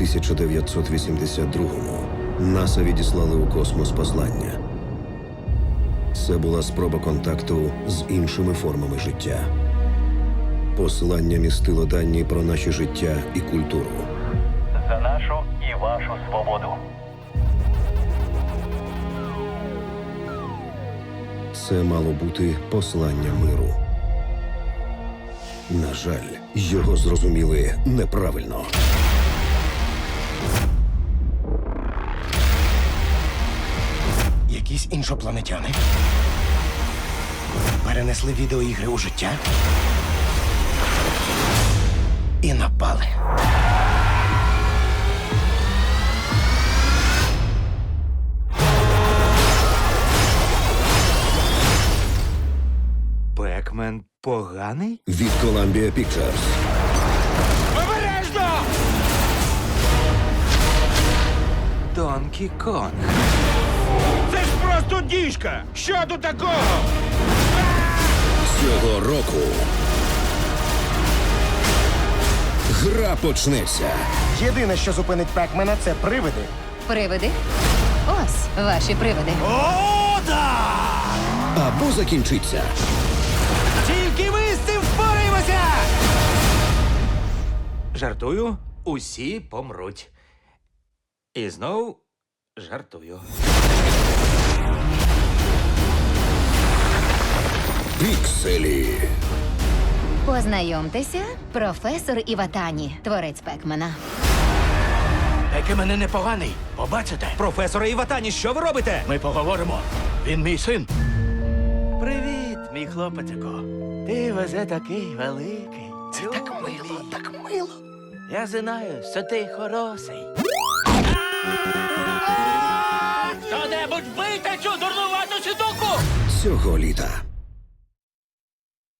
1982-му НАСА відіслали у космос послання. Це була спроба контакту з іншими формами життя. Послання містило дані про наше життя і культуру. за нашу і вашу свободу. Це мало бути послання миру. На жаль, його зрозуміли неправильно. Якісь іншопланетяни перенесли відеоігри у життя і напали. Пекмен поганий? Від Columbia Pictures. Обережно! Донкі Конг. Діжка! Що тут такого? Цього року гра почнеться. Єдине, що зупинить Пекмена, це привиди. Привиди? Ось ваші привиди. О, да! Або закінчиться. Тільки ми з цим впораємося! Жартую, усі помруть. І знов жартую. Пікселі. Познайомтеся, професор Іватані, творець Пекмена. Таки мене непоганий. Побачите? Професоре Іватані, що ви робите? Ми поговоримо. Він мій син. Привіт, мій хлопчику. Ти везе такий великий. Це так мило, так мило. Я знаю, що ти хороший. Хто-небудь бийте цю дурнувату сідуку! Цього літа